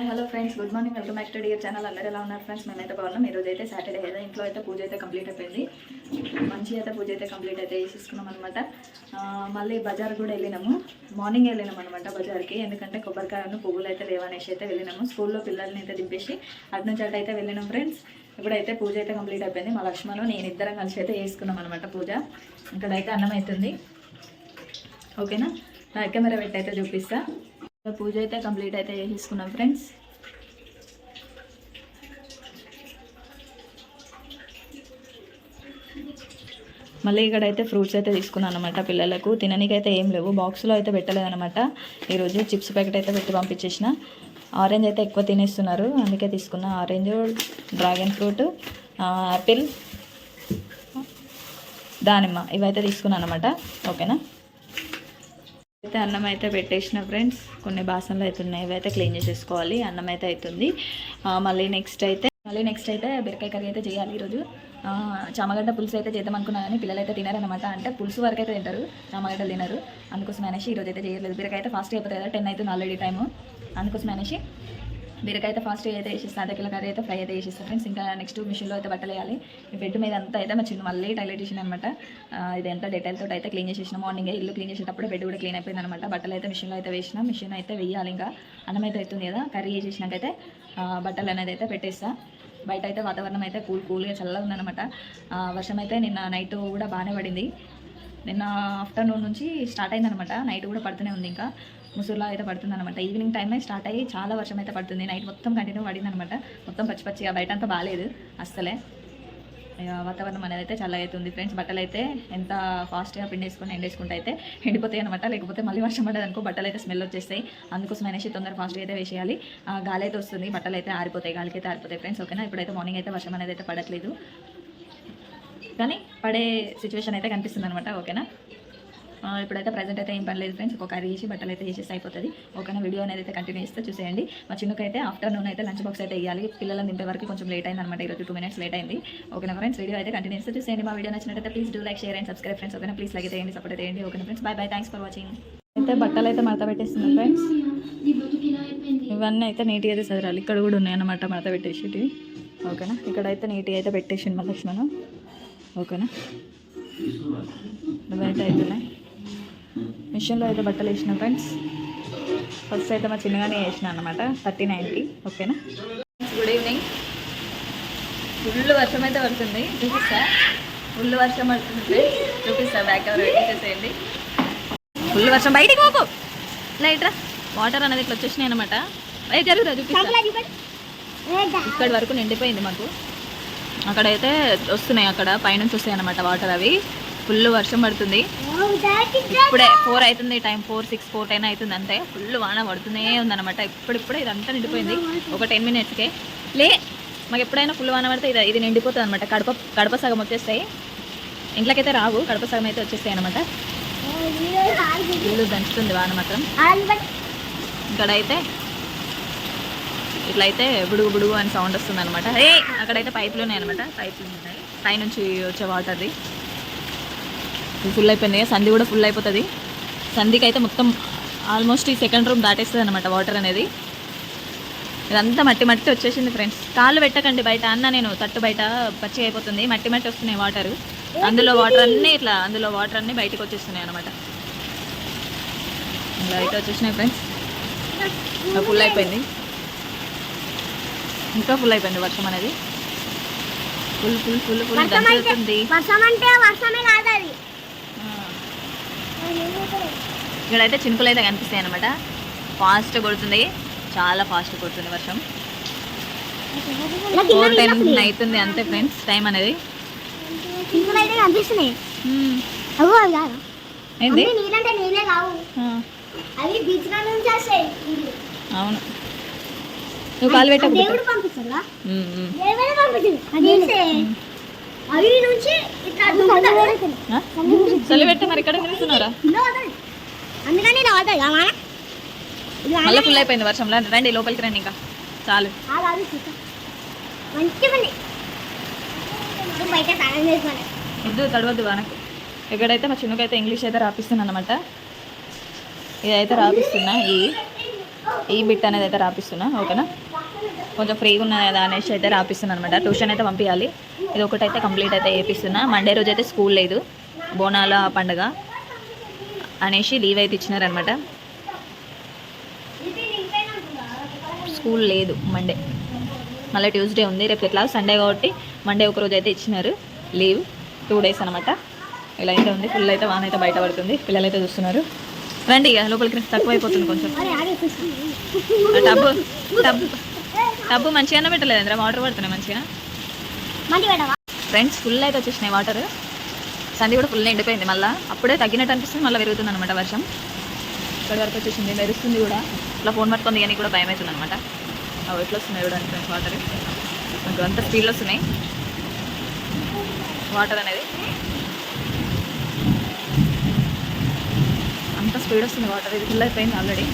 Hello friends good morning. Welcome back to dear channel. అందరూ ఎలా ఉన్నారు ఫ్రెండ్స్? మేమైతే బాగున్నాం. ఈరోజు అయితే సాటర్డే అయితే ఇంట్లో అయితే పూజ అయితే కంప్లీట్ అయిపోయింది. మంచి అయితే పూజ అయితే కంప్లీట్ అయితే చేసేసుకున్నాం అనమాట మళ్ళీ బజార్ కూడా వెళ్ళినాము. మార్నింగ్ వెళ్ళినాం అనమాట బజార్కి. ఎందుకంటే కొబ్బరికాయను పువ్వులు అయితే లేవనేసి అయితే వెళ్ళినాము. స్కూల్లో పిల్లల్ని అయితే దింపేసి అటు నుంచి అటు అయితే వెళ్ళినాం ఫ్రెండ్స్. ఇప్పుడైతే పూజ అయితే కంప్లీట్ అయిపోయింది. మా లక్ష్మణు నేను ఇద్దరం కలిసి అయితే చేసుకున్నాం అనమాట పూజ. ఇక్కడైతే అన్నం అవుతుంది ఓకేనా? నా కెమెరా పెట్టి అయితే చూపిస్తాను పూజ అయితే కంప్లీట్ అయితే చేసేసుకున్నాం ఫ్రెండ్స్. మళ్ళీ ఇక్కడ అయితే ఫ్రూట్స్ అయితే తీసుకున్నాను అనమాట పిల్లలకు. తిననీకైతే ఏం లేవు. బాక్స్లో అయితే పెట్టలేదనమాట ఈరోజు చిప్స్ ప్యాకెట్ అయితే పెట్టి పంపించేసిన. ఆరెంజ్ అయితే ఎక్కువ తినేస్తున్నారు. అందుకే తీసుకున్న. ఆరెంజ్ డ్రాగన్ ఫ్రూట్ యాపిల్ దానిమ్మ ఇవైతే తీసుకున్నాను అనమాట ఓకేనా? అయితే అన్నం అయితే పెట్టేసిన ఫ్రెండ్స్ కొన్ని బాసనలు అయితే ఉన్నాయి ఇవైతే క్లీన్ చేసేసుకోవాలి అన్నం అయితే అవుతుంది మళ్ళీ నెక్స్ట్ అయితే మళ్ళీ నెక్స్ట్ అయితే బీరకాయ కర్రీ అయితే చేయాలి ఈరోజు. చామగడ్డ పులుసు అయితే చేద్దాం అనుకున్నా కానీ పిల్లలు అయితే తినారనమాట అంటే పులుసు వరకు అయితే తింటారు చామగడ్డలు తినరు. అందుకోసం అనేసి ఈరోజు అయితే చేయలేదు. బీరకాయ అయితే ఫాస్ట్ అయిపోతుంది కదా టెన్ అవుతుంది ఆల్రెడీ టైము అందుకోసం అనేసి బీరకాయ అయితే ఫాస్ట్ అయితే వేసేస్తాను అర్ధ కిలో కర్రీ అయితే ఫ్రై అయితే వేసేస్తాను ఫ్రెండ్స్ ఇంకా నెక్స్ట్ మిషన్లో అయితే బట్టలు వేయాలి. బెడ్ మీద అంతా అయితే మా చిన్న మళ్ళీ టైలెట్ చేసిన అనమాట ఇది ఎంత తోటి అయితే క్లీన్ చేసేసిన మార్నింగ్ ఇల్లు క్లీన్ చేసేటప్పుడు బెడ్ కూడా క్లీన్ అయిపోయింది అనమాట బట్టలు అయితే మిషన్లో అయితే వేసిన మిషన్ అయితే వేయాలి ఇంకా. అన్నం అయితే అవుతుంది కదా కర్రీ వేసేసినాకైతే బట్టలు అనేది అయితే పెట్టేస్తా. బయట అయితే వాతావరణం అయితే కూల్ కూల్గా చల్లగా ఉందన్నమాట. వర్షం అయితే నిన్న నైట్ కూడా బాగానే పడింది. నిన్న ఆఫ్టర్నూన్ నుంచి స్టార్ట్ అయిందనమాట నైట్ కూడా పడుతూనే ఉంది ఇంకా. ముసురులా అయితే పడుతుంది అనమాట ఈవినింగ్ టైమే స్టార్ట్ అయ్యి చాలా వర్షం అయితే పడుతుంది. నైట్ మొత్తం కంటిన్యూ పడింది అనమాట మొత్తం పచ్చి పచ్చిగా బయట అంతా బాగాలేదు అస్సలే. వాతావరణం అనేది అయితే చాలా అవుతుంది ఫ్రెండ్స్. బట్టలు అయితే ఎంత ఫాస్ట్గా పిండేసుకొని ఎండేసుకుంటే అయితే ఎండిపోతాయి అనమాట లేకపోతే మళ్ళీ వర్షం పడదు అనుకో బట్టలు అయితే స్మెల్ వచ్చేస్తాయి. అందుకోసం అనేసి తొందర ఫాస్ట్గా అయితే వేసేయాలి. గాలి అయితే వస్తుంది. బట్టలు అయితే ఆరిపోతాయి. గాలికి అయితే ఆరిపోతాయి. ఫ్రెండ్స్ ఓకేనా? ఇప్పుడైతే మార్నింగ్ అయితే వర్షం అనేది అయితే పడట్లేదు. కానీ పడే సిచ్యువేషన్ అయితే కనిపిస్తుంది అనమాట ఓకేనా ఇప్పుడైతే ప్రజెంట్ అయితే ఏం పని లేదు ఫ్రెండ్స్ ఒక కర్రీ చేసి బట్టలు అయితే చేసేసి అయిపోతుంది. ఓకేనా? వీడియో అనేది అయితే కంటిన్యూ చేస్తే చూసేయండి. మా చిన్నకైతే ఆఫ్టర్నూన్ అయితే లంచ్ బాక్స్ అయితే ఇవ్వాలి పిల్లలను దింపే వరకు కొంచెం లేట్ అయింది అనమాట ఈరోజు టూ మినిట్స్ లేట్ అయింది. ఓకేనా ఫ్రెండ్స్ వీడియో అయితే కంటిన్యూ చేస్తే చూసేయండి. మా వీడియో నచ్చినట్లయితే please do like share and subscribe friends ఓకేనా? ప్లీజ్ లైక్ చేయండి సపోర్ట్ చేయండి. ఓకేనా friends bye bye thanks for watching అయితే బట్టలు అయితే మడత పెట్టేస్తున్నాం ఫ్రెండ్స్ ఇవన్నీ అయితే నీట్గా అయితే చదరాలి ఇక్కడ కూడా ఉన్నాయన్నమాట మడత పెట్టేసి ఓకేనా? ఇక్కడైతే నీట్గా అయితే పెట్టేసింది మా లక్ష్మణ్. ఓకేనా? ఇవైతే అవుతున్నాయి మిషన్లో అయితే బట్టలు వేసిన ఫ్రెండ్స్. ఫస్ట్ అయితే మా చిన్నగానే వేసిన అనమాట థర్టీ నైన్కి ఓకేనా? గుడ్ ఈవినింగ్ ఫుల్ వర్షం అయితే పడుతుంది. చూపిస్తా. ఫుల్ వర్షం పడుతుంది ఫ్రెండ్స్. చూపిస్తా బ్యాక్ కవర్ పెట్టేసేయండి ఫుల్ వర్షం. బయటికి పోకు లైట్ రా వాటర్ అనేది ఇట్లా వచ్చేసినాయి అనమాట అయ్యి జరుగుతా చూపిస్తా. ఇక్కడి వరకు నిండిపోయింది మాకు. అక్కడైతే వస్తున్నాయి అక్కడ పైనుంచి వస్తాయి అనమాట వాటర్ అవి. ఫుల్ వర్షం పడుతుంది. ఇప్పుడే ఫోర్ అవుతుంది time four six four ten అవుతుంది అంతే. ఫుల్ వాన పడుతూనే ఉందన్నమాట. ఇప్పుడిప్పుడే ఇదంతా నిండిపోయింది. ఒక టెన్ మినిట్స్కే లే మాకు ఎప్పుడైనా ఫుల్ వాన పడితే ఇది ఇది నిండిపోతుంది అనమాట కడప కడప సగం వచ్చేస్తాయి. ఇంట్లోకైతే రావు కడప సగం అయితే వచ్చేస్తాయి అనమాట ఇల్లు దంచుతుంది వాన మాత్రం. ఇక్కడైతే ఇట్లయితే బుడుగు బుడుగు అని సౌండ్ వస్తుంది అనమాట ఏ అక్కడైతే పైపులు ఉన్నాయి అనమాట పైపులు ఉన్నాయి పైనుంచి వచ్చే వాటర్ది ఫుల్ అయిపోయింది. సంధి కూడా ఫుల్ అయిపోతుంది. సంధికి అయితే మొత్తం ఆల్మోస్ట్ ఈ సెకండ్ రూమ్ దాటేస్తుంది అనమాట వాటర్ అనేది. ఇదంతా మట్టి మట్టి వచ్చేసింది ఫ్రెండ్స్ కాళ్ళు పెట్టకండి బయట. అన్న నేను తట్టు బయట పచ్చి అయిపోతుంది. మట్టి మట్టి వస్తున్నాయి వాటర్ అందులో వాటర్ అన్నీ ఇట్లా అందులో వాటర్ అన్నీ బయటకు వచ్చేస్తున్నాయి అనమాట ఇలా అయితే వచ్చేసినాయి ఫ్రెండ్స్ ఫుల్ అయిపోయింది. ఇంకా ఫుల్ అయిపోయింది వర్షం అనేది. ఫుల్ ఫుల్ ఫుల్ ఫుల్ దంచుతుంది వర్షం అంటే వర్షమే కాదు అది. ఇక్కడైతే చినుకులు అయితే కనిపిస్తాయి అనమాట ఫాస్ట్ కొడుతుంది. చాలా ఫాస్ట్ కొడుతుంది వర్షం. ఫోర్ అవుతుంది అంతే ఫ్రెండ్స్ టైం అనేది. అవును. నువ్వు కాలు పెట్టకు దేవుడు పంపిస్తాడా. దేవుడే. అవి నుంచి ఇట్లా? చలి పెట్టే మరి ఇక్కడ నిలుస్తున్నారా. అందుకని మళ్ళీ ఫుల్ అయిపోయింది వర్షంలో రండి లోపలికి రండి ఇంకా. చాలు. వద్దు తడవద్దు వానకు ఎక్కడైతే మా చిన్నకైతే ఇంగ్లీష్ అయితే రాపిస్తున్నాను అనమాట ఇదైతే రాపిస్తున్నా ఈ ఈ బిట్ అనేది అయితే రాపిస్తున్నా ఓకేనా? కొంచెం ఫ్రీగా ఉన్నది కదా అనేసి అయితే రాపిస్తున్నాను అనమాట ట్యూషన్ అయితే పంపించాలి ఇది ఒకటి అయితే కంప్లీట్ అయితే చేపిస్తున్నా. మండే రోజు అయితే స్కూల్ లేదు. బోనాల పండగ అనేసి లీవ్ అయితే ఇచ్చినారనమాట స్కూల్ లేదు మండే మళ్ళీ ట్యూస్డే ఉంది. రేపు ఎట్లా? సండే కాబట్టి మండే ఒక రోజు అయితే ఇచ్చినారు. లీవ్ టూ డేస్ అనమాట ఇలా అయితే ఉంది. ఫుల్ అయితే వాన అయితే బయట పడుతుంది పిల్లలు అయితే చూస్తున్నారు. రండి ఇక లోపలికి. తక్కువ అయిపోతుంది కొంచెం. తీసుకుని ఆ టబ్బు మంచిగానే పెట్టలేదు అందరం వాటర్ పడుతున్నాయి మంచిగా. ఫ్రెండ్స్ ఫుల్ అయితే వచ్చేసినాయి వాటర్ సండి కూడా ఫుల్ ఎండిపోయింది మళ్ళీ. అప్పుడే తగ్గినట్టు అనిపిస్తుంది మళ్ళీ పెరుగుతుంది అనమాట వర్షం. ఇక్కడ వరకు వచ్చేసింది మెరుస్తుంది కూడా. ఇట్లా ఫోన్ పట్టుకుంది కానీ కూడా భయం అవుతుంది అనమాట అవి ఎట్లా వస్తున్నాయి చూడండి ఫ్రెండ్స్ వాటర్ నాకు అంత స్పీడ్లో వస్తున్నాయి. వాటర్ అనేది. అంత స్పీడ్ వస్తుంది వాటర్ ఇది ఫుల్ అయిపోయింది ఆల్రెడీ